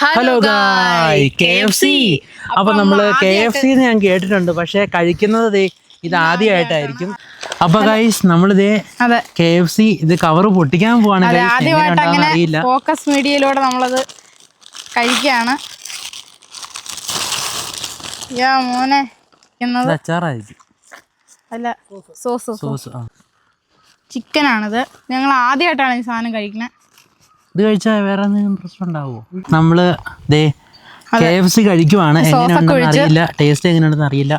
Hello ഗായ് K F C അപ്പൊ നമ്മൾ കെ എഫ് സി ഞാൻ കേട്ടിട്ടുണ്ട്. പക്ഷെ കഴിക്കുന്നത് ഇത് ആദ്യമായിട്ടായിരിക്കും അപ്പൊ ഗൈസ് നമ്മളിതേ കെ എഫ് സി ഇത് കവർ പൊട്ടിക്കാൻ പോവാണ് അറിയില്ല. ഫോക്കസ് മീഡിയയിലൂടെ നമ്മളത് കഴിക്കാണ്. യാ മോനെ. അച്ചാറായിരിക്കും. അല്ല സോസ് സോസ്. ചിക്കനാണിത്. ഞങ്ങൾ ആദ്യമായിട്ടാണ് ഈ സാധനം കഴിക്കുന്നത് ഇത് കഴിച്ചാൽ വേറെ എന്തെങ്കിലും പ്രശ്നം ഉണ്ടാവുമോ നമ്മൾ ദേ കെ എഫ് സി കഴിക്കുവാണ്. എങ്ങനെയുണ്ടെന്ന് അറിയില്ല. ടേസ്റ്റ് എങ്ങനെയുണ്ടെന്ന് അറിയില്ല.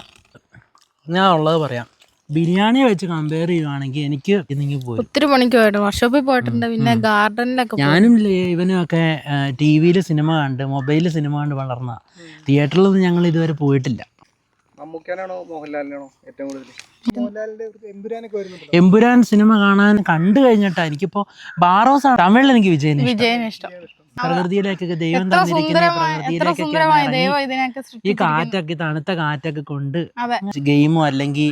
ഞാൻ ഉള്ളത് പറയാം. ബിരിയാണി വെച്ച് കമ്പയർ ചെയ്യുവാണെങ്കിൽ എനിക്ക് പോയി. ഒത്തിരി മണിക്ക് പോയിട്ട് വർക്ക്ഷോപ്പിൽ പോയിട്ടുണ്ട്. പിന്നെ ഗാർഡനിലൊക്കെ. ഞാനും ഇവനും ഒക്കെ ടി വിയിൽ സിനിമ കണ്ട് മൊബൈലിൽ സിനിമ കണ്ട് വളർന്ന. തിയേറ്ററിലൊന്നും ഞങ്ങൾ ഇതുവരെ പോയിട്ടില്ല. മമ്മൂക്കാനാണോ മോഹൻലാലിനാണോ ഏറ്റവും കൂടുതൽ എമ്പുരാൻ സിനിമ കാണാൻ കണ്ടു കഴിഞ്ഞിട്ടാ എനിക്കിപ്പോ ബാറോസ് ആണ് തമിഴിൽ എനിക്ക് വിജയന് ഇഷ്ടം. പ്രകൃതിയിലേക്കൊക്കെ ദൈവം തന്നിരിക്കുന്ന ഈ സുന്ദരമായ എത്ര പ്രകൃതിയിലേക്കൊക്കെ സുന്ദരമായ ഒന്ന് ഇറങ്ങി ദൈവം ഇതിനൊക്കെ ഈ കാറ്റൊക്കെ തണുത്ത കാറ്റൊക്കെ കൊണ്ട് ഗെയിമോ അല്ലെങ്കിൽ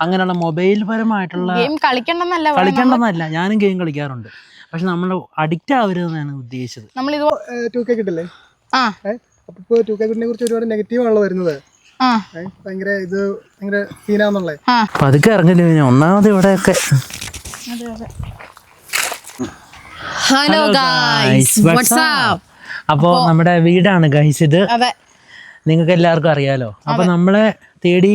അങ്ങനെയുള്ള മൊബൈൽ പരമായിട്ടുള്ള ഗെയിം കളിക്കണ്ടെന്നല്ല. ഞാനും ഗെയിം കളിക്കാറുണ്ട്. പക്ഷെ നമ്മൾ അഡിക്റ്റ് ആവരുതെന്നാണ് ഉദ്ദേശിച്ചത്. നമ്മൾ ഇത് ടു കെ കിട്ടില്ലേ? ആ. അപ്പൊ ടു കെ കിട്ടിനെ കുറിച്ച് ഒരുപാട് നെഗറ്റീവ് ആണല്ലോ വരുന്നത്. ഭയങ്കര ഇത് ഭയങ്കര സീനാന്നുള്ളേ ആ. പതുക്കെ ഇറങ്ങില്ല പിന്നെ ഒന്നാമത് ഇവിടെയൊക്കെ. അതെ അതെ. ഹലോ ഗായ്സ് വാട്സ്ആപ്പ് അപ്പോ നമ്മുടെ വീടാണ് ഗൈസ് ഇത് അതെ. നിങ്ങൾക്ക് എല്ലാവർക്കും അറിയാലോ. അപ്പൊ നമ്മളെ തേടി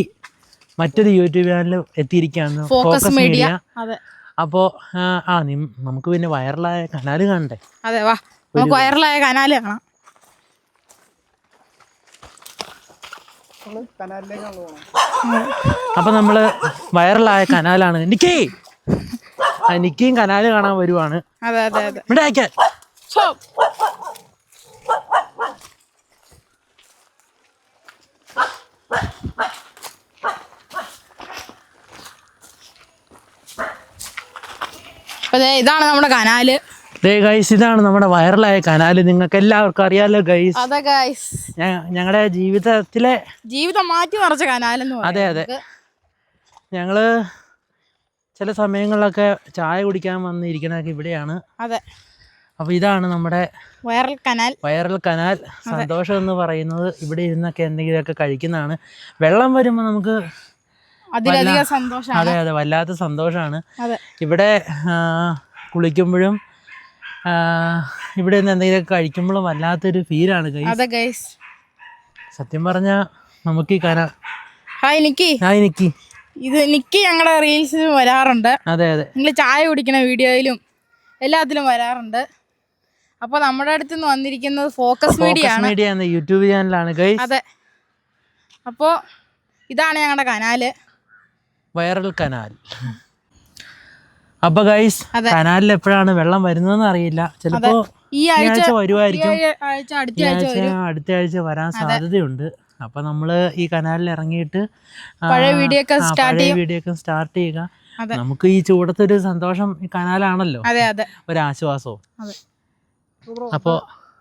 മറ്റൊരു യൂട്യൂബ് ചാനൽ എത്തിയിരിക്കുകയാണ് ഫോക്കസ് മീഡിയ അതെ. അപ്പോ ആ, ആ നമുക്ക് പിന്നെ വൈറലായ കനാല് കാണണ്ടേ? അതെ വാ. നമുക്ക് വൈറലായ കനാല് കാണാം. അപ്പൊ നമ്മൾ വൈറലായ കനാലാണ്. നിക്കേ! നിക്കിയും കനാല് കാണാൻ വരുവാണ്. അതെ അതെ അതെ. ഇവിടെ അയക്കാൻ ഛോ. ഇതാണ് നമ്മുടെ കനാല്. ദേ ഗൈസ് ഇതാണ് നമ്മുടെ വൈറലായ കനാല് നിങ്ങൾക്ക് എല്ലാവർക്കും അറിയാലോ ഗൈസ് അതെ ഗൈസ് ഞങ്ങളുടെ ജീവിതത്തിലെ ജീവിതം മാറ്റി മറിച്ച കനാലെന്ന് അതെ അതെ. ഞങ്ങൾ ചില സമയങ്ങളിലൊക്കെ ചായ കുടിക്കാൻ വന്നിരിക്കണതൊക്കെ ഇവിടെയാണ്. അതെ. അപ്പൊ ഇതാണ് നമ്മുടെ വൈറൽ കനാൽ. Viral canal. സന്തോഷം എന്ന് പറയുന്നത് ഇവിടെ ഇരുന്നൊക്കെ എന്തെങ്കിലുമൊക്കെ കഴിക്കുന്നതാണ്. വെള്ളം വരുമ്പോൾ നമുക്ക് അതെ അതെ വല്ലാത്ത സന്തോഷമാണ്. ഇവിടെ കുളിക്കുമ്പോഴും ഇവിടെ നിന്ന് എന്തെങ്കിലും കഴിക്കുമ്പോഴും വല്ലാത്തൊരു ഫീലാണ് സത്യം പറഞ്ഞ നമുക്ക് ഈ കന ഹായ് നിക്കി ഹായ് നിക്കി ഇത് നിക്കി ഞങ്ങളുടെ റീൽസ് വരാറുണ്ട്. അതെ അതെ. നിങ്ങൾ ചായ കുടിക്കുന്ന വീഡിയോയിലും എല്ലാത്തിലും വരാറുണ്ട്. അപ്പോൾ നമ്മുടെ അടുത്ത് നിന്ന് വന്നിരിക്കുന്നത് ഫോക്കസ് മീഡിയ ആണ്. മീഡിയ എന്ന യൂട്യൂബ് ചാനലാണ് ഗൈസ് അതെ. അപ്പോൾ ഇതാണ് ഞങ്ങളുടെ കനാല്. Viral canal. അപ്പൊ ഗൈസ് കനാലിൽ എപ്പോഴാണ് വെള്ളം വരുന്നതെന്ന് അറിയില്ല. ചിലപ്പോ ഈ ആഴ്ച വരുമായിരിക്കും അടുത്ത ആഴ്ച വരാൻ സാധ്യതയുണ്ട്. അപ്പൊ നമ്മൾ ഈ കനാലിൽ ഇറങ്ങിയിട്ട് പഴയ വീഡിയോ ഒക്കെ സ്റ്റാർട്ട് ചെയ്യുക. നമുക്ക് ഈ ചൂടത്തൊരു സന്തോഷം ഈ കനാലാണല്ലോ. അതെ അതെ. ഒരു ആശ്വാസവും അപ്പൊ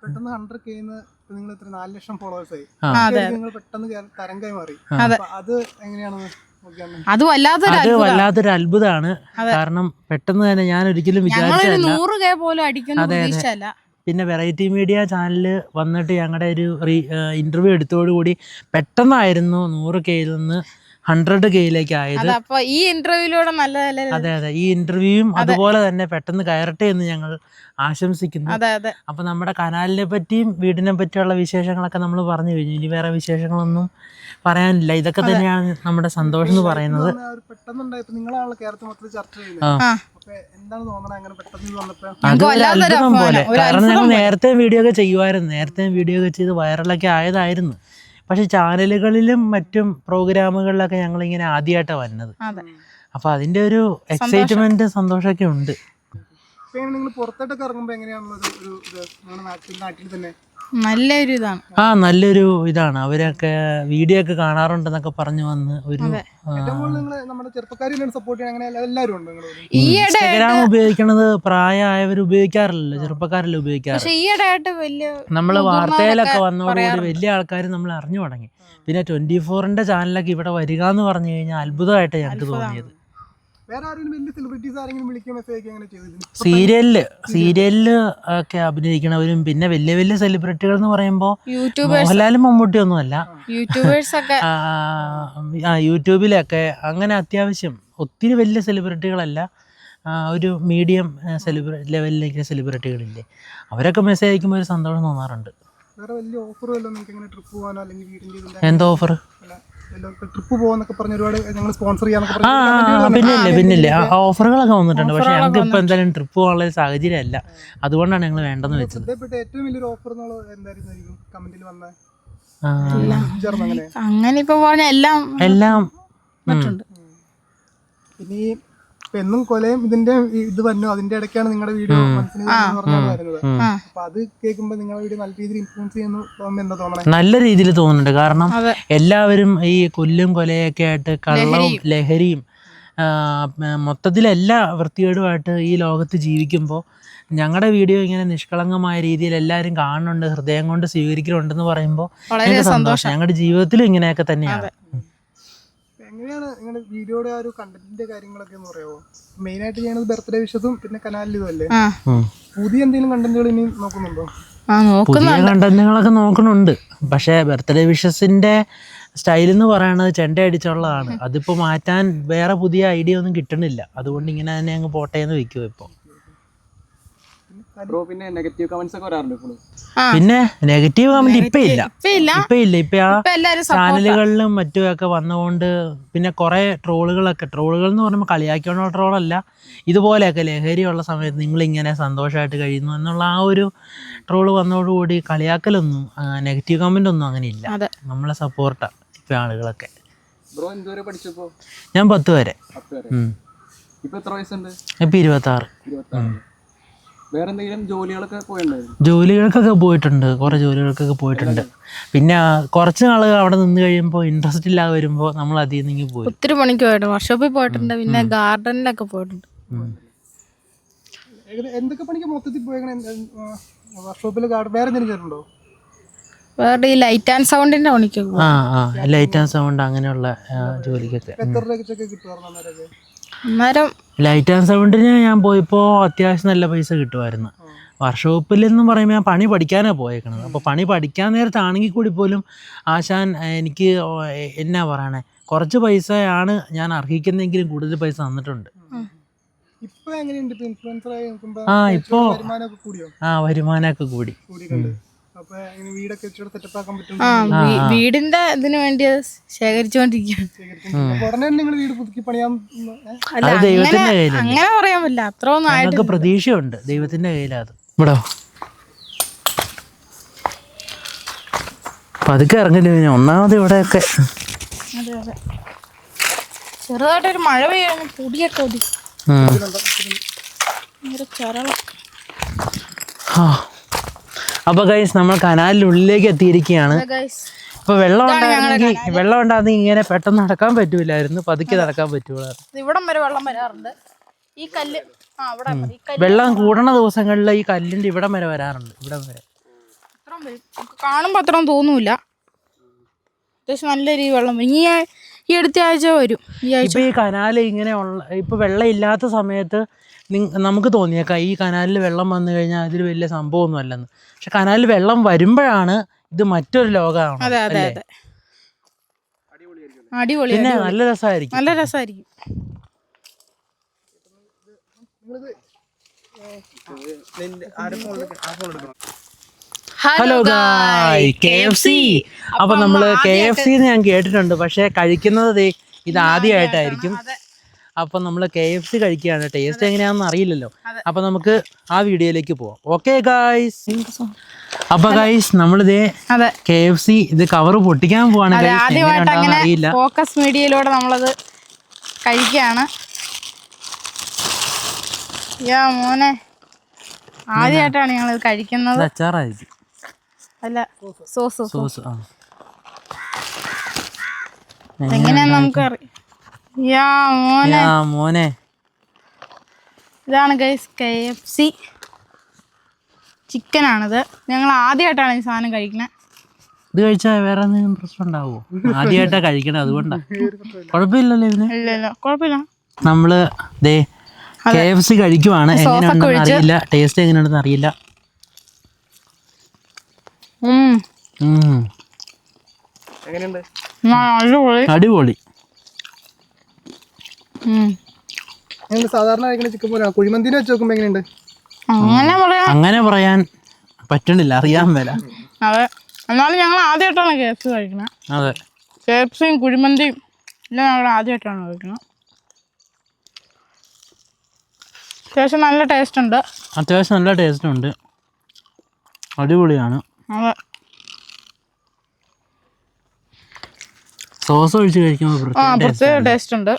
പെട്ടെന്ന് ഹൺഡ്രഡ് കെന്ന് നിങ്ങൾ ഇത്ര നാല് ലക്ഷം ഫോളോവേഴ്സ് ആയി. നിങ്ങൾ പെട്ടെന്ന് തരംഗമായി മാറി. അതെ. അപ്പൊ അത് വല്ലാത്തൊരു അത് വല്ലാത്തൊരു അത്ഭുതമാണ്. കാരണം പെട്ടെന്ന് തന്നെ ഞാൻ ഒരിക്കലും വിചാരിച്ചില്ല വിചാരിച്ചതല്ല. അതെ, അതെ. പിന്നെ വെറൈറ്റി മീഡിയ ചാനലിൽ വന്നിട്ട് ഞങ്ങളുടെ ഒരു ഇന്റർവ്യൂ എടുത്തോടുകൂടി പെട്ടെന്നായിരുന്നു നൂറ് കെയിൽ നിന്ന് ഹൺഡ്രഡ് കെയിലേക്ക് ആയത്. അതെ അപ്പൊ ഈ ഇന്റർവ്യൂലൂടെ നല്ല നല്ല അതെ അതെ. ഈ ഇന്റർവ്യൂവും അതുപോലെ തന്നെ പെട്ടെന്ന് കയറട്ടെ എന്ന് ഞങ്ങൾ ആശംസിക്കുന്നു. അതെ അതെ. അപ്പൊ നമ്മുടെ കനാലിനെ പറ്റിയും വീടിനെ പറ്റിയുള്ള വിശേഷങ്ങളൊക്കെ നമ്മൾ പറഞ്ഞു കഴിഞ്ഞു. ഇനി വേറെ വിശേഷങ്ങളൊന്നും പറയാനില്ല. ഇതൊക്കെ തന്നെയാണ് നമ്മുടെ സന്തോഷം എന്ന് പറയുന്നത്. കാരണം ഞങ്ങൾ നേരത്തെ വീഡിയോ ഒക്കെ ചെയ്യുമായിരുന്നു. നേരത്തെ വീഡിയോ ഒക്കെ ചെയ്ത് വൈറലൊക്കെ ആയതായിരുന്നു. പക്ഷെ ചാനലുകളിലും മറ്റും പ്രോഗ്രാമുകളിലൊക്കെ ഞങ്ങൾ ഇങ്ങനെ ആദ്യമായിട്ടാണ് വരുന്നത്. അതെ. അപ്പൊ അതിന്റെ ഒരു എക്സൈറ്റ്മെന്റ് സന്തോഷമൊക്കെ ഉണ്ട്. ഇപ്പൊ നിങ്ങൾ പുറത്തോട്ടൊക്കെ ഇറങ്ങുമ്പോൾ എങ്ങനെയാണുള്ളത് ഒരു ഇത് നിങ്ങളുടെ നാട്ടിൽ നാട്ടിൽ തന്നെ? നല്ലൊരു ഇതാണ്. ആ നല്ലൊരു ഇതാണ്. അവരൊക്കെ വീഡിയോ ഒക്കെ കാണാറുണ്ടെന്നൊക്കെ പറഞ്ഞു വന്ന് ഒരു ഏറ്റവും കൂടുതൽ നിങ്ങൾ നമ്മുടെ ചെറുപ്പക്കാരിലാണ് സപ്പോർട്ട് ചെയ്യാൻ അങ്ങനെ എല്ലാവരും ഉണ്ട് നിങ്ങളോട് ഈയിടെ ഇൻസ്റ്റഗ്രാം ഉപയോഗിക്കണത് പ്രായമായവർ ഉപയോഗിക്കാറില്ലല്ലോ. ചെറുപ്പക്കാരല്ലേ ഉപയോഗിക്കാറ്. പക്ഷെ ഈയിടെ ആയിട്ട് വലിയ നമ്മൾ വാർത്തയിലൊക്കെ വന്നതോടുകൂടി. വലിയ ആൾക്കാർ നമ്മൾ അറിഞ്ഞു തുടങ്ങി. പിന്നെ ട്വന്റി ഫോറിന്റെ ചാനലൊക്കെ ഇവിടെ വരിക എന്ന് പറഞ്ഞു കഴിഞ്ഞാൽ അത്ഭുതമായിട്ട് ഞങ്ങൾക്ക് തോന്നിയത്. വേറെ ആരെങ്കിലും വലിയ സെലിബ്രിറ്റീസ് ആരെങ്കിലും വിളിക്കുക മെസ്സേജ് ഒക്കെ അങ്ങനെ ചെയ്തിരുന്നു സീരിയലിൽ സീരിയലിൽ. ഒക്കെ അഭിനയിക്കണവരും പിന്നെ വലിയ വലിയ സെലിബ്രിറ്റികൾ എന്ന് പറയുമ്പോൾ മോഹൻലാലും മമ്മൂട്ടി ഒന്നുമല്ല യൂട്യൂബേഴ്സ് ഒക്കെ യൂട്യൂബിലൊക്കെ അങ്ങനെ അത്യാവശ്യം ഒത്തിരി വലിയ സെലിബ്രിറ്റികളല്ല ഒരു മീഡിയം സെലിബ്രി ലെവലിലേക്ക് സെലിബ്രിറ്റികളില്ലേ അവരൊക്കെ മെസ്സേജ് അയക്കുമ്പോൾ ഒരു സന്തോഷം തോന്നാറുണ്ട്. എന്താ ഓഫർ ട്രിപ്പ് പോകാന്നൊക്കെ പറഞ്ഞ ഒരുപാട് ഞങ്ങൾ സ്പോൺസർ ചെയ്യാന്നൊക്കെ പിന്നില്ലേ പിന്നില്ലേ. ഓഫറുകളൊക്കെ വന്നിട്ടുണ്ട്. പക്ഷെ ഞങ്ങൾക്ക് ഇപ്പൊ എന്തായാലും ട്രിപ്പ് പോകാനുള്ള സാഹചര്യം സാഹചര്യമല്ല അതുകൊണ്ടാണ് ഞങ്ങൾ വേണ്ടെന്ന് വെച്ചത്. ഏറ്റവും വലിയൊരു ഓഫർ കമന്റിൽ വന്ന അങ്ങനെ ഇപ്പൊ പറഞ്ഞ എല്ലാം എല്ലാം. ഇപ്പൊ എന്നും കൊലയും ഇതിന്റെ ഇത് വന്നു. അതിന്റെ ഇടയ്ക്കാണ് നിങ്ങളുടെ വീഡിയോ മനസ്സിന് വരുന്നത് അപ്പൊ അത് കേൾക്കുമ്പോ നിങ്ങളുടെ വീഡിയോ നല്ല രീതിയിൽ ഇൻഫ്ലുവൻസ് ചെയ്യുന്നു തോന്നുമ്പോ എന്താ തോന്നണേ? നല്ല രീതിയിൽ തോന്നുന്നുണ്ട്. കാരണം എല്ലാവരും ഈ കൊല്ലും കൊലയൊക്കെ ആയിട്ട് കള്ളവും ലഹരിയും. മൊത്തത്തിലെല്ലാ വൃത്തികേടുമായിട്ട് ഈ ലോകത്ത് ജീവിക്കുമ്പോൾ ഞങ്ങളുടെ വീഡിയോ ഇങ്ങനെ നിഷ്കളങ്കമായ രീതിയിൽ എല്ലാവരും കാണുന്നുണ്ട് ഹൃദയം കൊണ്ട് സ്വീകരിക്കുന്നുണ്ടെന്ന് പറയുമ്പോൾ വളരെ സന്തോഷം. ഞങ്ങളുടെ ജീവിതത്തിലും ഇങ്ങനെയൊക്കെ തന്നെയാണ്. എങ്ങനെയാണ് നിങ്ങളുടെ വീഡിയോയുടെ ആ ഒരു കണ്ടന്റിന്റെ കാര്യങ്ങളൊക്കെ എന്ന് പറയുമോ മെയിൻ ആയിട്ട് ചെയ്യണത് ബർത്ത്ഡേ വിഷസും പിന്നെ കനാലിലും അല്ലേ? ആ. പുതിയ എന്തെങ്കിലും കണ്ടന്റുകൾ ഇനി നോക്കുന്നുണ്ടോ? ആ പുതിയ കണ്ടന്റുകളൊക്കെ നോക്കണുണ്ട് പക്ഷേ ബർത്ത്ഡേ വിഷസിന്റെ സ്റ്റൈൽ എന്ന് പറയുന്നത് ചെണ്ട അടിച്ചുള്ളതാണ്. അതിപ്പോൾ മാറ്റാൻ വേറെ പുതിയ ഐഡിയ ഒന്നും കിട്ടണില്ല. അതുകൊണ്ട് ഇങ്ങനെ തന്നെ അങ്ങ് പോട്ടേന്ന് വെക്കും ഇപ്പോൾ ബ്രോ പിന്നെ നെഗറ്റീവ് കമന്റ്സ് ഒക്കെ വരാറുണ്ട് ഇപ്പോഴും. പിന്നെ നെഗറ്റീവ് കമന്റ് ഇപ്പൊ ഇല്ല. ഇപ്പൊ ഇല്ല. ഇപ്പൊ ഇല്ല. ഇപ്പൊ ആ ഇപ്പൊ എല്ലാരും ചാനലുകളിലും മറ്റുമൊക്കെ വന്നുകൊണ്ട് പിന്നെ കുറെ ട്രോളുകളൊക്കെ. ട്രോളുകൾ എന്ന് പറയുമ്പോൾ കളിയാക്കിയുള്ള ട്രോളല്ല. ഇതുപോലെയൊക്കെ ലഹരിയുള്ള സമയത്ത് നിങ്ങൾ ഇങ്ങനെ സന്തോഷമായിട്ട് കഴിയുന്നു എന്നുള്ള ആ ഒരു ട്രോൾ വന്നതോടുകൂടി കളിയാക്കലൊന്നും നെഗറ്റീവ് കമന്റ് ഒന്നും അങ്ങനെ ഇല്ല നമ്മളെ സപ്പോർട്ടാണ് ഇപ്പൊ ആളുകളൊക്കെ. ബ്രോ എന്തുവരെ പഠിച്ചപ്പോ? ഞാൻ പത്ത് വരെ. ഇപ്പൊ എത്ര വയസ്സുണ്ട്? ഇപ്പൊ ഇരുപത്തി ആറ് വേറെ എന്തെങ്കിലും ജോലികളൊക്കെ പോയിട്ടുണ്ടായിരുന്നു ജോലികൾക്കൊക്കെ പോയിട്ടുണ്ട്. കുറേ ജോലികൾക്കൊക്കെ പോയിട്ടുണ്ട്. പിന്നെ കുറച്ച് നാൾ അവിടെ നിന്ന് കഴിയുമ്പോൾ ഇൻട്രസ്റ്റ് ഇല്ലാതെ വരുമ്പോൾ നമ്മൾ അതിൽ നിന്ന് പോയി ഒത്തിരി പണിക്ക് പോയിട്ടുണ്ട്. വർക്ക്ഷോപ്പിൽ പോയിട്ടുണ്ട്. പിന്നെ ഗാർഡനിലൊക്കെ പോയിട്ടുണ്ട്. ഏകദേ- എന്തൊക്കെ പണിക്ക് മൊത്തത്തിൽ പോയേക്കണേ വർക്ക്ഷോപ്പിൽ വേറെ എന്തെങ്കിലും ചേരുന്നുണ്ടോ വേറെ ഈ ലൈറ്റ് ആൻഡ് സൗണ്ടിന്റെ പണിക്ക് പോകും ആ ആ ലൈറ്റ് ആൻഡ് സൗണ്ട് അങ്ങനെയുള്ള ആ, ജോലിക്കൊക്കെ. എത്ര രൂപയ്ക്കൊക്കെ കിട്ടുമായിരുന്നു അന്നേരമൊക്കെ? ലൈറ്റ് ആൻഡ് സൗണ്ടിന് ഞാൻ പോയപ്പോൾ അത്യാവശ്യം നല്ല പൈസ കിട്ടുമായിരുന്നു വർക്ക്ഷോപ്പിൽ എന്ന് പറയുമ്പോൾ ഞാൻ പണി പഠിക്കാനാണ് പോയേക്കണത്. അപ്പോൾ പണി പഠിക്കാൻ നേരത്താണെങ്കിൽ കൂടി പോലും ആശാൻ എനിക്ക് എന്നാ പറയണേ? കുറച്ച് പൈസയാണ് ഞാൻ അർഹിക്കുന്നെങ്കിലും കൂടുതൽ പൈസ തന്നിട്ടുണ്ട്. ആ ഇപ്പോൾ ആ വരുമാനമൊക്കെ കൂടി. വീടൊക്കെ ഇച്ചിരി സെറ്റപ്പ് ആക്കാൻ പറ്റും ആ വീ- വീടിന്റെ ഇതിന് വേണ്ടി അത് ശേഖരിച്ചുകൊണ്ടിരിക്കുകയാണ് ഉടനെ തന്നെ നിങ്ങൾ വീട് പുതുക്കി പണിയാൻ ഏ? അല്ല അത് ദൈവത്തിന്റെ അങ്ങനെ കയ്യിലല്ലേ. അങ്ങനെ പറയാൻ പറ്റില്ല. അത്ര ഒന്നും ആയിട്ട് ഞങ്ങൾക്ക് പ്രതീക്ഷയുണ്ട്. ദൈവത്തിന്റെ കയ്യിലത് ഇവിടെ? വാ. പതുക്കെ ഇറങ്ങില്ല പിന്നെ ഒന്നാമത് ഇവിടെയൊക്കെ. അതെ അതെ. ചെറുതായിട്ടൊരു മഴ പെയ്യാണ് പൊടിയൊക്കെ ഒടി. ഉം. ഭയങ്കര ആ. അപ്പൊ ഗൈസ് നമ്മൾ കനാലിനുള്ളിലേക്ക് എത്തിയിരിക്കുകയാണ്. അപ്പൊ ഇപ്പൊ വെള്ളം ഉണ്ടായിരുന്നെങ്കിൽ വെള്ളം ഉണ്ടായിരുന്നെങ്കിൽ ഇങ്ങനെ പെട്ടെന്ന് നടക്കാൻ പറ്റൂലായിരുന്നു. പതുക്കെ നടക്കാൻ പറ്റുള്ളായിരുന്നു ഇവിടം വരെ വെള്ളം വരാറുണ്ട്. ഈ കല്ല് വെള്ളം കൂടണ ദിവസങ്ങളിൽ ഈ കല്ലിന്റെ ഇവിടം വരെ വരാറുണ്ട്. ഇവിടം വരെ. കാണുമ്പോ അത്രയും തോന്നൂല. അത്യാവശ്യം നല്ല രീതി വെള്ളം ഇനി ഈ അടുത്ത ആഴ്ച വരും. ഈ ആഴ്ച. ഇപ്പൊ ഈ കനാല് ഇങ്ങനെ ഉള്ള ഇപ്പൊ വെള്ളം ഇല്ലാത്ത സമയത്ത് നമുക്ക് തോന്നിയേക്കാം ഈ കനാലിൽ വെള്ളം വന്നു കഴിഞ്ഞാൽ അതിൽ വലിയ സംഭവമൊന്നും അല്ലെന്ന്. പക്ഷെ കനാലിൽ വെള്ളം വരുമ്പോഴാണ് ഇത് മറ്റൊരു ലോകമാണ് അതെ അതെ അതെ. അടിപൊളി പിന്നെ നല്ല രസമായിരിക്കും. നല്ല രസമായിരിക്കും. ഹലോ ഗായ് കെ എഫ് സി അപ്പൊ നമ്മൾ കെ എഫ് സി ഞാൻ കേട്ടിട്ടുണ്ട്. പക്ഷെ കഴിക്കുന്നത് ഇത് ആദ്യമായിട്ടായിരിക്കും അപ്പൊ നമ്മൾ കെ എഫ് സി കഴിക്കുകയാണ്. ടേസ്റ്റ് എങ്ങനെയാണെന്ന് അറിയില്ലല്ലോ. അപ്പൊ നമുക്ക് ആ വീഡിയോയിലേക്ക് പോവാം. ഓക്കെ ഗായ്സ് അപ്പൊ ഗായ്സ് നമ്മളിതേ കെ എഫ് സി ഇത് കവർ പൊട്ടിക്കാൻ പോവാണ് അറിയില്ല. ഫോക്കസ് മീഡിയയിലൂടെ നമ്മളത് കഴിക്കുകയാണ്. യാ മോനെ. ആദ്യമായിട്ടാണ് ഞങ്ങൾ കഴിക്കുന്നത്. അച്ചാറായിരിക്കും അല്ല സോസ് സോസ്. എങ്ങനെയാന്ന് നമുക്ക് അറിയാം മോനെ. ഇതാണ് ഗൈസ് കെ എഫ് സി. ചിക്കനാണിത്. ഞങ്ങൾ ആദ്യമായിട്ടാണ് ഈ സാധനം കഴിക്കണേ. ഇത് കഴിച്ചാൽ വേറെ എന്തെങ്കിലും പ്രശ്നം ഉണ്ടാവുമോ? ആദ്യമായിട്ടാ കഴിക്കണത് അതുകൊണ്ടാണ് കുഴപ്പമില്ലല്ലോ ഇതിന്. ഇല്ല ഇല്ല കുഴപ്പമില്ല. നമ്മൾ ദേ കെ എഫ് സി കഴിക്കുവാണ്. എങ്ങനെയുണ്ടെന്ന് അറിയില്ല. ടേസ്റ്റ് എങ്ങനെയുണ്ടെന്ന് അറിയില്ല. അടിപൊളി. സാധാരണ കഴിക്കുന്ന ചിക്കൻ പോലെ കുഴിമന്തിനെ വെച്ച് നോക്കുമ്പോ എങ്ങനെയുണ്ട്? അങ്ങനെ പറയാം അങ്ങനെ പറയാൻ പറ്റണില്ല അറിയാൻ മേല. അതെ. എന്നാലും ഞങ്ങൾ ആദ്യമായിട്ടാണ് കെ എഫ് സി കഴിക്കുന്നത് അതെ. കെ എഫ് സിയും കുഴിമന്തിയും എല്ലാം ഞങ്ങൾ ആദ്യമായിട്ടാണ് കഴിക്കുന്നത് അത്യാവശ്യം നല്ല ടേസ്റ്റ് ഉണ്ട്. അത്യാവശ്യം നല്ല ടേസ്റ്റ് ഉണ്ട്. അടിപൊളിയാണ്. അതെ. സോസ് ഒഴിച്ച് കഴിക്കുമ്പോൾ പ്രത്യേക. ടേസ്റ്റ് ഉണ്ട്.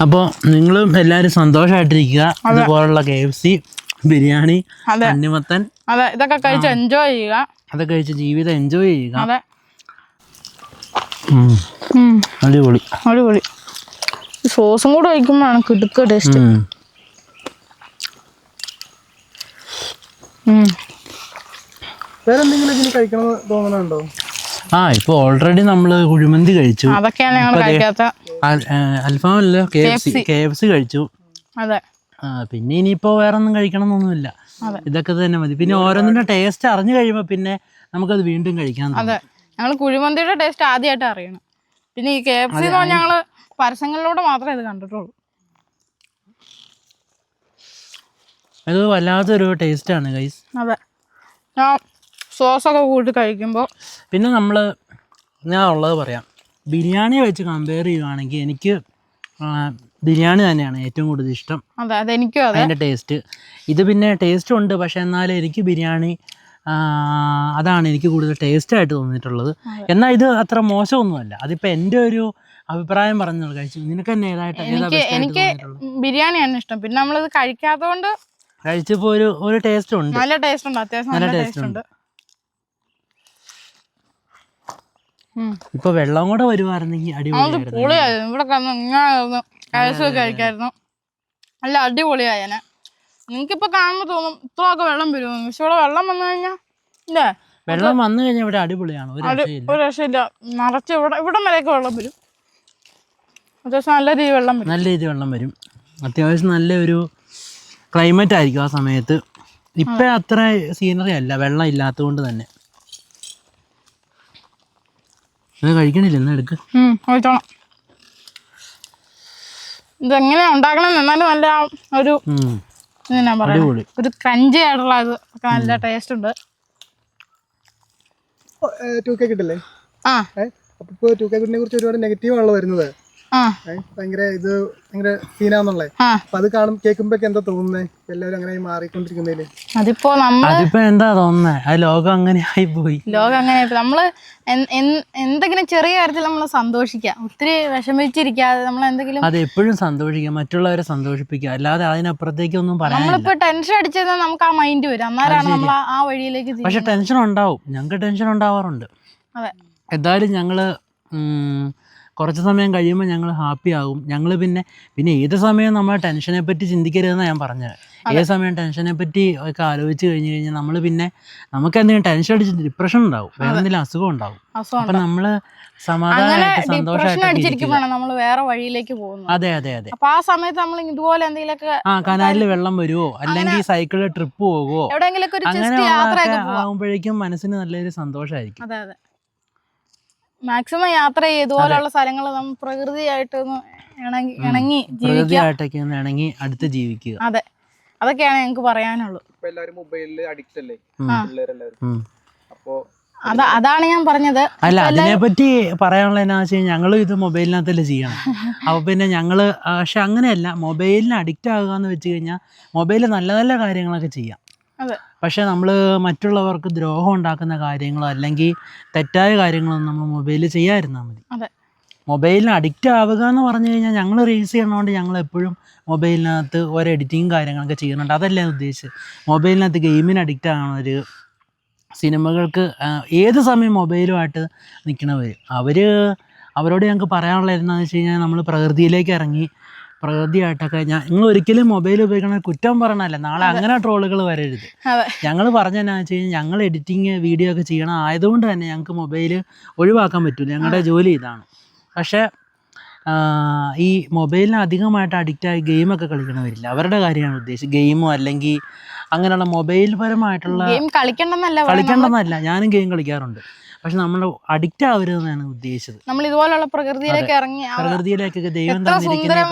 അപ്പോൾ നിങ്ങളും എല്ലാരും സന്തോഷമായിട്ടിരിക്കുക അതുപോലുള്ള കെ എഫ് സി ബിരിയാണി. അന്നിമത്തൻ. അതെ ഇതൊക്കെ കഴിച്ച് എൻജോയ് ചെയ്യുക. അതൊക്കെ കഴിച്ച് ജീവിതം എൻജോയ് ചെയ്യുക. അതെ. ഉം. ഉം. അടിപൊളി. അടിപൊളി. ഈ സോസും കൂടെ കഴിക്കുമ്പോഴാണ് കിടുക്ക ടേസ്റ്റ് ഉം. വേറെ എന്തെങ്കിലും ഇനി കഴിക്കണമെന്ന് തോന്നണുണ്ടോ? ആ ഇപ്പൊ ഓൾറെഡി നമ്മൾ കുഴിമന്തി കഴിച്ചു. അതൊക്കെയാണ് ഞങ്ങൾ കഴിക്കാത്ത അൽഫാമല്ല K F C K F C. കഴിച്ചു. അതെ. പിന്നെ ഇനിയിപ്പോ വേറെ ഒന്നും കഴിക്കണം എന്നൊന്നുമില്ല ഇതൊക്കെ തന്നെ മതി. പിന്നെ ഓരോന്നിന്റെ ടേസ്റ്റ് അറിഞ്ഞു കഴിയുമ്പോ പിന്നെ നമുക്കത് വീണ്ടും കഴിക്കാൻ. അതെ. ഞങ്ങൾ കുഴിമന്തിയുടെ ടേസ്റ്റ് ആദ്യമായിട്ട് അറിയണം. പിന്നെ ഈ കെ എഫ് സി ഞങ്ങൾ പരസ്യങ്ങളിലൂടെ മാത്രമേ ഇത് കണ്ടിട്ടുള്ളൂ. അത് വല്ലാത്തൊരു ടേസ്റ്റ് ആണ് ഗൈസ് അതെ. സോസൊക്കെ കൂട്ടി കഴിക്കുമ്പോൾ പിന്നെ നമ്മൾ ഞാൻ ഉള്ളത് പറയാം. ബിരിയാണി വെച്ച് കമ്പയർ ചെയ്യുവാണെങ്കിൽ എനിക്ക് ബിരിയാണി തന്നെയാണ് ഏറ്റവും കൂടുതൽ ഇഷ്ടം. അതെ അതെനിക്കും അതെ. അതിന്റെ ടേസ്റ്റ് ഇത് പിന്നെ ടേസ്റ്റ് ഉണ്ട് പക്ഷേ എന്നാലും എനിക്ക് ബിരിയാണി അതാണ് എനിക്ക് കൂടുതൽ ടേസ്റ്റ് ആയിട്ട് തോന്നിയിട്ടുള്ളത്. എന്നാൽ ഇത് അത്ര മോശമൊന്നുമല്ല. അതിപ്പോൾ എന്റെ ഒരു അഭിപ്രായം പറഞ്ഞു കഴിച്ചു. നിനക്ക് തന്നെ ഏതായിട്ട് എനിക്ക് എനിക്ക്? ബിരിയാണിയാണ് ഇഷ്ടം. പിന്നെ നമ്മളത് കഴിക്കാത്തതുകൊണ്ട് കഴിച്ചപ്പോൾ ഒരു ഒരു ടേസ്റ്റ് ഉണ്ട്. നല്ല ടേസ്റ്റ് ഉണ്ട് അത്യാവശ്യം നല്ല ടേസ്റ്റ് ഉണ്ട് ഉം. ഇപ്പൊ വെള്ളം കൂടെ വരുവായിരുന്നെങ്കിൽ അടിപൊളിയായിരുന്നു. പൊളിയായിരുന്നു. ഇവിടെ കന്ന് ഇങ്ങനെ കയസ് കഴിക്കായിരുന്നു. നല്ല അടിപൊളിയായനെ. നിങ്ങൾക്കിപ്പോ കാണുമ്പോൾ തോന്നും ഇത്രയൊക്കെ വെള്ളം വരുമോ പക്ഷെ ഇവിടെ വെള്ളം വന്നു കഴിഞ്ഞാ ഇല്ലേ? വെള്ളം വന്നു കഴിഞ്ഞാൽ ഇവിടെ അടിപൊളിയാണ്. ഒരു രക്ഷയില്ല. നിറച്ച് ഇവിടെ ഇവിടം വരെയൊക്കെ വെള്ളം വരും. അത്യാവശ്യം നല്ല രീതി വെള്ളം വരും. നല്ല രീതി വെള്ളം വരും. അത്യാവശ്യം നല്ലൊരു ക്ലൈമറ്റ് ആയിരിക്കും ആ സമയത്ത്. ഇപ്പം അത്ര സീനറി അല്ല. വെള്ളം ഇല്ലാത്തത് കൊണ്ട് തന്നെ. ഇത് കഴിക്കണില്ല എന്നാ എടുക്ക്. കഴിച്ചോളാം. ഇതെങ്ങനെയാ ഉണ്ടാക്കണം എന്നാലും നല്ല ഒരു ഞാൻ പറയാം? ഒരു ക്രഞ്ചി ആയിട്ടുള്ള ഇത് ഒക്കെ നല്ല ടേസ്റ്റ് ഉണ്ട്. ടു കെ കിട്ടില്ലേ ആ. അപ്പൊ ടൂ കെ കിട്ടിനെ കുറിച്ച് ഒരുപാട് നെഗറ്റീവ് ആണല്ലോ വരുന്നത്. ഭയങ്കര ഇത് ഭയങ്കര സീനാന്നുള്ളേ അപ്പൊ അത് കാണും കേൾക്കുമ്പോഴൊക്കെ എന്താ തോന്നുന്നേ? എല്ലാവരും അങ്ങനെ മാറിക്കൊണ്ടിരിക്കുന്നതിൽ. അതിപ്പോ നമ്മൾ അതിപ്പോ എന്താ തോന്നുന്നത് ആ ലോകം അങ്ങനെ ആയി പോയി. ലോകം അങ്ങനെ നമ്മൾ എൻ- എൻ- എന്തെങ്കിലും ചെറിയ കാര്യത്തിൽ നമ്മൾ സന്തോഷിക്കുക ഒത്തിരി വിഷമിച്ചിരിക്കാതെ നമ്മൾ എന്തെങ്കിലും അത് എപ്പോഴും സന്തോഷിക്കുക മറ്റുള്ളവരെ സന്തോഷിപ്പിക്കുക. അല്ലാതെ അതിനപ്പുറത്തേക്ക് ഒന്നും പറയാം നമ്മളിപ്പോ ടെൻഷൻ അടിച്ചാൽ നമുക്ക് ആ മൈൻഡ് വരും. അന്നേരമാണ് നമ്മൾ ആ വഴിയിലേക്ക് പക്ഷെ ടെൻഷൻ ഉണ്ടാവും. ഞങ്ങൾക്ക് ടെൻഷൻ ഉണ്ടാവാറുണ്ട്. അതെ. എന്തായാലും ഞങ്ങൾ കുറച്ച് സമയം കഴിയുമ്പോൾ ഞങ്ങൾ ഹാപ്പി ആകും. ഞങ്ങൾ പിന്നെ പിന്നെ ഏത് സമയം നമ്മൾ ടെൻഷനെ പറ്റി ചിന്തിക്കരുതെന്നാണ് ഞാൻ പറഞ്ഞത്. ഏത് സമയം ടെൻഷനെ പറ്റി ഒക്കെ ആലോചിച്ച് കഴിഞ്ഞ് കഴിഞ്ഞാൽ നമ്മൾ പിന്നെ നമുക്ക് എന്തെങ്കിലും ടെൻഷൻ അടിച്ച് ഡിപ്രഷൻ ഉണ്ടാവും. വേറെ എന്തെങ്കിലും അസുഖം ഉണ്ടാവും. അപ്പൊ നമ്മൾ സമാധാനമായിട്ട് സന്തോഷമായിട്ട് വേറെ വഴിയിലേക്ക് അതെ അതെ അതെ. അപ്പൊ ആ സമയത്ത് നമ്മൾ ഇതുപോലെ എന്തെങ്കിലുമൊക്കെ ആ കനാലിൽ വെള്ളം വരുമോ അല്ലെങ്കിൽ സൈക്കിളിൽ ട്രിപ്പ് പോകുമോ അങ്ങനെ ആകുമ്പോഴേക്കും മനസ്സിന് നല്ലൊരു സന്തോഷമായിരിക്കും അതെ അതെ. മാക്സിമം യാത്ര ചെയ്ത് ഇതുപോലുള്ള സ്ഥലങ്ങൾ നമ്മൾ പ്രകൃതിയായിട്ട് ഇണങ്ങി ഇണങ്ങി ജീവിക്കുക. പ്രകൃതിയായിട്ടൊക്കെ ഒന്ന് ഇണങ്ങി അടുത്ത് ജീവിക്കുക. അതെ. അതൊക്കെയാണ് ഞങ്ങൾക്ക് പറയാനുള്ളൂ ഇപ്പൊ എല്ലാവരും മൊബൈലിൽ അഡിക്റ്റ് അല്ലേ. അപ്പോ അതാ അതാണ് ഞാൻ പറഞ്ഞത്. അല്ല അതിനെ പറ്റി പറയാനുള്ള എന്നാ വെച്ചാൽ ഞങ്ങളും ഇത് മൊബൈലിനകത്തല്ലേ ചെയ്യണം. അപ്പോൾ പിന്നെ ഞങ്ങൾ പക്ഷെ അങ്ങനെയല്ല. മൊബൈലിന് അഡിക്റ്റ് ആകുക എന്ന് വെച്ച് കഴിഞ്ഞാൽ മൊബൈലിൽ നല്ല നല്ല കാര്യങ്ങളൊക്കെ ചെയ്യാം. അതെ. പക്ഷേ നമ്മൾ മറ്റുള്ളവർക്ക് ദ്രോഹം ഉണ്ടാക്കുന്ന കാര്യങ്ങളോ അല്ലെങ്കിൽ തെറ്റായ കാര്യങ്ങളോ നമ്മൾ മൊബൈലിൽ ചെയ്യാതിരുന്നാൽ മതി. അതെ. മൊബൈലിന് അഡിക്റ്റ് ആവുക എന്ന് പറഞ്ഞു കഴിഞ്ഞാൽ ഞങ്ങൾ റീൽസ് ചെയ്യണതുകൊണ്ട് ഞങ്ങൾ എപ്പോഴും മൊബൈലിനകത്ത് ഓരോ എഡിറ്റിങ് കാര്യങ്ങളൊക്കെ ചെയ്യുന്നുണ്ട്. അതല്ല ഉദ്ദേശിച്ചത്. മൊബൈലിനകത്ത് ഗെയിമിന് അഡിക്റ്റ് ആവണവർ സിനിമകൾക്ക് ഏത് സമയം മൊബൈലുമായിട്ട് നിൽക്കണവർ അവർ അവരോട് ഞങ്ങൾക്ക് പറയാനുള്ള എന്താണെന്ന് വെച്ച് കഴിഞ്ഞാൽ നമ്മൾ പ്രകൃതിയിലേക്ക് ഇറങ്ങി പ്രകൃതിയായിട്ടൊക്കെ ഞാൻ നിങ്ങൾ ഒരിക്കലും മൊബൈൽ ഉപയോഗിക്കണ കുറ്റം പറയണല്ല നാളെ അങ്ങനെ ട്രോളുകൾ വരരുത്. ഞങ്ങൾ പറഞ്ഞതെന്നു വെച്ച് കഴിഞ്ഞാൽ ഞങ്ങൾ എഡിറ്റിങ് വീഡിയോ ഒക്കെ ചെയ്യണം ആയതുകൊണ്ട് തന്നെ ഞങ്ങൾക്ക് മൊബൈൽ ഒഴിവാക്കാൻ പറ്റില്ല ഞങ്ങളുടെ ജോലി ഇതാണ്. പക്ഷേ ഈ മൊബൈലിന് അധികമായിട്ട് അഡിക്റ്റായി ഗെയിമൊക്കെ കളിക്കണവരില്ല അവരുടെ കാര്യമാണ് ഉദ്ദേശിച്ചത്. ഗെയിമോ അല്ലെങ്കിൽ അങ്ങനെയുള്ള മൊബൈൽ പരമായിട്ടുള്ള കളിക്കണ്ടെന്നല്ല പറയുന്നത്. ഞാനും ഗെയിം കളിക്കാറുണ്ട്. പക്ഷെ നമ്മൾ അഡിക്റ്റ് ആവരുതെന്നാണ് ഉദ്ദേശിച്ചത്. നമ്മൾ ഇതുപോലുള്ള പ്രകൃതിയിലേക്ക് ഇറങ്ങി പ്രകൃതിയിലേക്കൊക്കെ ദൈവം തന്നിരിക്കുന്ന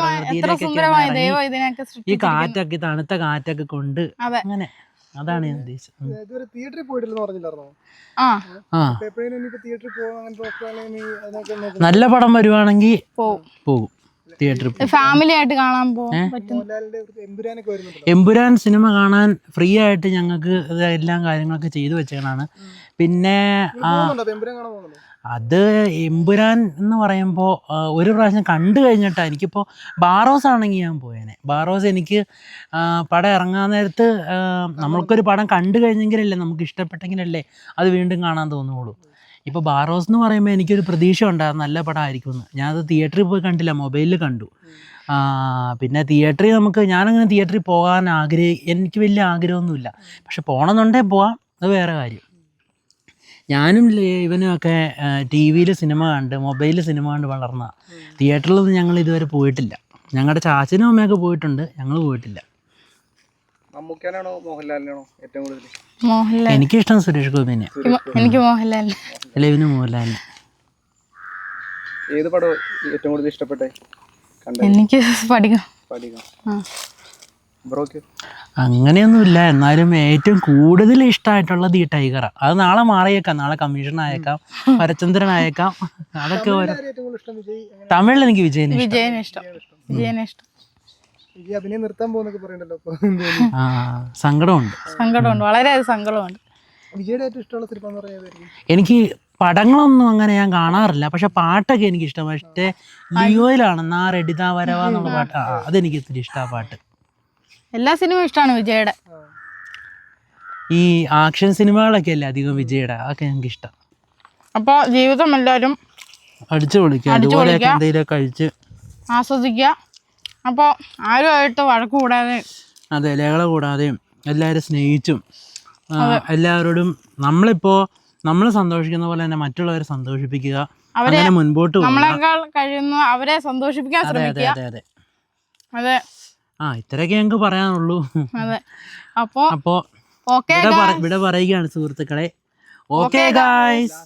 പ്രകൃതിയിലേക്കൊക്കെ ഈ കാറ്റൊക്കെ തണുത്ത കാറ്റൊക്കെ കൊണ്ട് അങ്ങനെ. അതാണ് ഞാൻ ഉദ്ദേശിച്ചത്. തിയേറ്ററിൽ പോയിട്ടില്ലെന്ന് നല്ല പടം വരുവാണെങ്കിൽ പോകും തിയേറ്ററിൽ ഫാമിലി ആയിട്ട് കാണാൻ എമ്പുരാൻ സിനിമ കാണാൻ ഫ്രീ ആയിട്ട് ഞങ്ങൾക്ക് എല്ലാ എല്ലാം കാര്യങ്ങളൊക്കെ ചെയ്തു വെച്ചതാണ് പിന്നെ അത് എമ്പുരാൻ എന്ന് പറയുമ്പോൾ ഒരു പ്രാവശ്യം കണ്ടു കഴിഞ്ഞിട്ടാണ് എനിക്കിപ്പോൾ ബാറോസ് ആണെങ്കിൽ ഞാൻ പോയേനെ. ബാറോസ് എനിക്ക് പടം ഇറങ്ങാൻ നേരത്ത് നമ്മൾക്കൊരു പടം കണ്ടു കഴിഞ്ഞെങ്കിലല്ലേ നമുക്ക് ഇഷ്ടപ്പെട്ടെങ്കിലല്ലേ അത് വീണ്ടും കാണാൻ തോന്നുള്ളൂ. ഇപ്പോൾ ബാറോസ് എന്ന് പറയുമ്പോൾ എനിക്കൊരു പ്രതീക്ഷ ഉണ്ടായിരുന്നു. നല്ല പടം ആയിരിക്കും എന്ന് ഞാനത് തിയേറ്ററിൽ പോയി കണ്ടില്ല മൊബൈലിൽ കണ്ടു. പിന്നെ തിയേറ്ററിൽ നമുക്ക് ഞാനങ്ങനെ തിയേറ്ററിൽ പോകാൻ ആഗ്രഹി എനിക്ക് വലിയ ആഗ്രഹമൊന്നുമില്ല. പക്ഷെ പോകണമെന്നുണ്ടെങ്കിൽ പോവാം. അത് വേറെ കാര്യം. ഞാനും ഇവനുമൊക്കെ ഇവനും ടി വിയിൽ സിനിമ കണ്ട് മൊബൈലിൽ സിനിമ കണ്ട് വളർന്ന. തിയേറ്ററിലൊന്നും ഞങ്ങൾ ഇതുവരെ പോയിട്ടില്ല. ഞങ്ങളുടെ ചാച്ചനും അമ്മയൊക്കെ പോയിട്ടുണ്ട്. ഞങ്ങൾ പോയിട്ടില്ല. മമ്മൂക്കാനാണോ മോഹൻലാലിനാണോ ഏറ്റവും കൂടുതൽ മോഹൻലാൽ. എനിക്കിഷ്ടം സുരേഷ് ഗോപിനെ. എനിക്ക് മോ- മോഹൻലാൽ അല്ല ഇവന് മോഹൻലാലിനെ. ഏത് പടം ഏറ്റവും കൂടുതൽ ഇഷ്ടപ്പെട്ടേ? എനിക്ക് പഠിക്കാം പഠിക്കാം ആ. ബ്രോക്ക്? അങ്ങനെയൊന്നുമില്ല. എന്നാലും ഏറ്റവും കൂടുതൽ ഇഷ്ടമായിട്ടുള്ളത് ഈ ടൈഗറാണ് അത് നാളെ മാറിയേക്കാം. നാളെ കമ്മീഷൻ ആയേക്കാം പരചന്ദ്രൻ ആയേക്കാം അതൊക്കെ തമിഴിൽ എനിക്ക് വിജയൻ ഇഷ്ടം. വിജയനെ ഇഷ്ടം. വിജയനെ ഇഷ്ടം. അഭിനയം നിർത്താൻ പോകുന്നൊക്കെ പറയണ്ടല്ലോ ആ സങ്കടമുണ്ട്. സങ്കടമുണ്ട്. വളരെ സങ്കടമുണ്ട്. വിജയുടെ ഏറ്റവും ഇഷ്ടമുള്ള സിനിമ എന്ന് പറയുന്നത് എനിക്ക് പടങ്ങളൊന്നും അങ്ങനെ ഞാൻ കാണാറില്ല. പക്ഷെ പാട്ടൊക്കെ എനിക്ക് ഇഷ്ടം പക്ഷേ ലിയോയിലാണ്. നാ റെഡിതാ വരവാന്നുള്ള പാട്ട്. ആ അതെനിക്ക് ഇത്തിരി ഇഷ്ടമാണ് പാട്ട്. എല്ലാ സിനിമയും ഇഷ്ടമാണ് വിജയുടെ. ഈ ആക്ഷൻ സിനിമകളൊക്കെ അല്ലേ അധികം വിജയുടെ? അതൊക്കെ ഞങ്ങൾക്ക് ഇഷ്ടം. അപ്പോൾ ജീവിതം എല്ലാവരും അടിച്ചു പൊളിക്കുക. അതുപോലെയൊക്കെ എന്തെങ്കിലുമൊക്കെ കഴിച്ച് ആസ്വദിക്കുക. അപ്പോൾ ആരുമായിട്ട് വഴക്ക് കൂടാതെ അതെ ലഹള കൂടാതെയും എല്ലാവരും സ്നേഹിച്ചും എല്ലാവരോടും നമ്മളിപ്പോൾ നമ്മൾ സന്തോഷിക്കുന്ന പോലെ തന്നെ മറ്റുള്ളവരെ സന്തോഷിപ്പിക്കുക. അവരെ മുൻപോട്ട് നമ്മളെക്കാൾ കഴിയുന്ന അവരെ സന്തോഷിപ്പിക്കാൻ ശ്രമിക്കുക. അതെ അതെ. അതെ. ആ ഇത്രയൊക്കെ ഞങ്ങൾക്ക് പറയാനുള്ളൂ. അതെ. അപ്പോ അപ്പോ ഇവിടെ പറയുകയാണ് സുഹൃത്തുക്കളെ. Okay guys